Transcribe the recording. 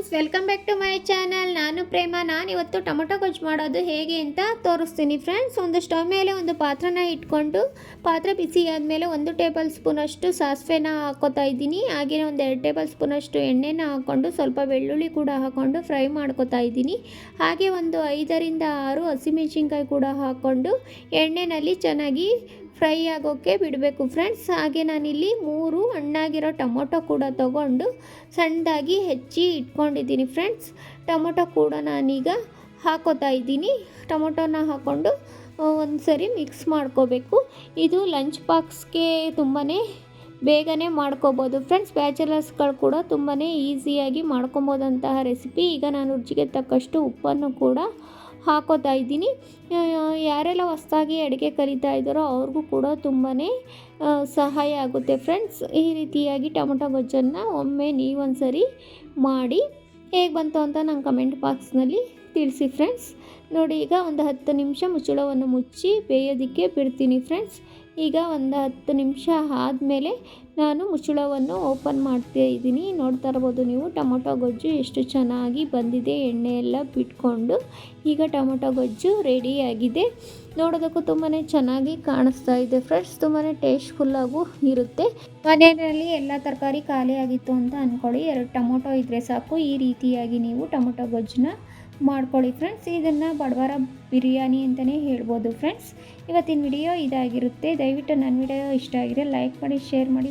Friends welcome back to my channel ನಾನು ಪ್ರೇಮ. ನಾನು ಇವತ್ತು ಟೊಮೊಟೊ ಗೊಜ್ಜು ಮಾಡೋದು ಹೇಗೆ ಅಂತ ತೋರಿಸ್ತೀನಿ ಫ್ರೆಂಡ್ಸ್. ಒಂದು ಸ್ಟವ್ ಮೇಲೆ ಒಂದು ಪಾತ್ರನ ಇಟ್ಕೊಂಡು, ಪಾತ್ರೆ ಬಿಸಿ ಆದಮೇಲೆ ಒಂದು ಟೇಬಲ್ ಸ್ಪೂನಷ್ಟು ಸಾಸಿವೆನ ಹಾಕೋತಾ ಇದ್ದೀನಿ. ಹಾಗೆಯೇ ಒಂದು ಎರಡು ಟೇಬಲ್ ಸ್ಪೂನಷ್ಟು ಎಣ್ಣೆನ ಹಾಕ್ಕೊಂಡು ಸ್ವಲ್ಪ ಬೆಳ್ಳುಳ್ಳಿ ಕೂಡ ಹಾಕ್ಕೊಂಡು ಫ್ರೈ ಮಾಡ್ಕೋತಾ ಇದ್ದೀನಿ. ಹಾಗೆ ಒಂದು ಐದರಿಂದ ಆರು ಹಸಿಮೆಣಸಿನ್ಕಾಯಿ ಕೂಡ ಹಾಕ್ಕೊಂಡು ಎಣ್ಣೆಯಲ್ಲಿ ಚೆನ್ನಾಗಿ ಫ್ರೈ ಆಗೋಕ್ಕೆ ಬಿಡಬೇಕು ಫ್ರೆಂಡ್ಸ್. ಹಾಗೆ ನಾನಿಲ್ಲಿ ಮೂರು ಹಣ್ಣಾಗಿರೋ ಟೊಮೊಟೊ ಕೂಡ ತಗೊಂಡು ಸಣ್ಣದಾಗಿ ಹೆಚ್ಚಿ ಇಟ್ಕೊಂಡಿದ್ದೀನಿ ಫ್ರೆಂಡ್ಸ್. ಟೊಮೊಟೊ ಕೂಡ ನಾನೀಗ ಹಾಕೋತಾ ಇದ್ದೀನಿ. ಟೊಮೊಟೊನ ಹಾಕ್ಕೊಂಡು ಒಂದು ಸರಿ ಮಿಕ್ಸ್ ಮಾಡ್ಕೋಬೇಕು. ಇದು ಲಂಚ್ ಬಾಕ್ಸ್ಗೆ ತುಂಬಾ ಬೇಗನೆ ಮಾಡ್ಕೋಬೋದು ಫ್ರೆಂಡ್ಸ್. ಬ್ಯಾಚುಲರ್ಸ್ಗಳು ಕೂಡ ತುಂಬಾ ಈಸಿಯಾಗಿ ಮಾಡ್ಕೊಬೋದಂತಹ ರೆಸಿಪಿ. ಈಗ ನಾನು ರುಚಿಗೆ ತಕ್ಕಷ್ಟು ಉಪ್ಪನ್ನು ಕೂಡ ಹಾಕೋತಾ ಇದ್ದೀನಿ. ಯಾರೆಲ್ಲ ಹೊಸ್ದಾಗಿ ಅಡುಗೆ ಕಲಿತಾ ಇದ್ದಾರೋ ಅವ್ರಿಗೂ ಕೂಡ ತುಂಬಾ ಸಹಾಯ ಆಗುತ್ತೆ ಫ್ರೆಂಡ್ಸ್ ಈ ರೀತಿಯಾಗಿ ಟೊಮೊಟೊ ಗೊಜ್ಜನ್ನು ಒಮ್ಮೆ ನೀವೊಂದು ಸರಿ ಮಾಡಿ, ಹೇಗೆ ಬಂತು ಅಂತ ನಂಗೆ ಕಮೆಂಟ್ ಬಾಕ್ಸ್ನಲ್ಲಿ ತಿಳಿಸಿ ಫ್ರೆಂಡ್ಸ್ ನೋಡಿ, ಈಗ ಒಂದು ಹತ್ತು ನಿಮಿಷ ಮುಚ್ಚಳವನ್ನು ಮುಚ್ಚಿ ಬೇಯೋದಕ್ಕೆ ಬಿಡ್ತೀನಿ ಫ್ರೆಂಡ್ಸ್ ಈಗ ಒಂದು ಹತ್ತು ನಿಮಿಷ ಆದಮೇಲೆ ನಾನು ಮುಚ್ಚಳವನ್ನು ಓಪನ್ ಮಾಡ್ತಾ ಇದ್ದೀನಿ. ನೋಡ್ತಾ ಇರ್ಬೋದು ನೀವು, ಟೊಮೊಟೊ ಗೊಜ್ಜು ಎಷ್ಟು ಚೆನ್ನಾಗಿ ಬಂದಿದೆ ಎಣ್ಣೆ ಎಲ್ಲ ಬಿಟ್ಕೊಂಡು. ಈಗ ಟೊಮೊಟೊ ಗೊಜ್ಜು ರೆಡಿಯಾಗಿದೆ ನೋಡೋದಕ್ಕೂ ತುಂಬಾ ಚೆನ್ನಾಗಿ ಕಾಣಿಸ್ತಾ ಇದೆ ಫ್ರೆಂಡ್ಸ್. ತುಂಬಾ ಟೇಸ್ಟ್ಫುಲ್ಲಾಗೂ ಇರುತ್ತೆ. ಮನೆಯಲ್ಲಿ ಎಲ್ಲ ತರಕಾರಿ ಖಾಲಿಯಾಗಿತ್ತು ಅಂತ ಅಂದ್ಕೊಳ್ಳಿ ಎರಡು ಟೊಮೊಟೊ ಇದ್ದರೆ ಸಾಕು. ಈ ರೀತಿಯಾಗಿ ನೀವು ಟೊಮೊಟೊ ಗೊಜ್ಜನ್ನ ಮಾಡ್ಕೊಳ್ಳಿ ಫ್ರೆಂಡ್ಸ್. ಇದನ್ನು ಬಡವಾರ ಬಿರಿಯಾನಿ ಅಂತಲೇ ಹೇಳ್ಬೋದು ಫ್ರೆಂಡ್ಸ್. ಇವತ್ತಿನ ವಿಡಿಯೋ ಇದಾಗಿರುತ್ತೆ. ದಯವಿಟ್ಟು ನನ್ನ ವಿಡಿಯೋ ಇಷ್ಟ ಆಗಿದೆ ಲೈಕ್ ಮಾಡಿ, ಶೇರ್ ಮಾಡಿ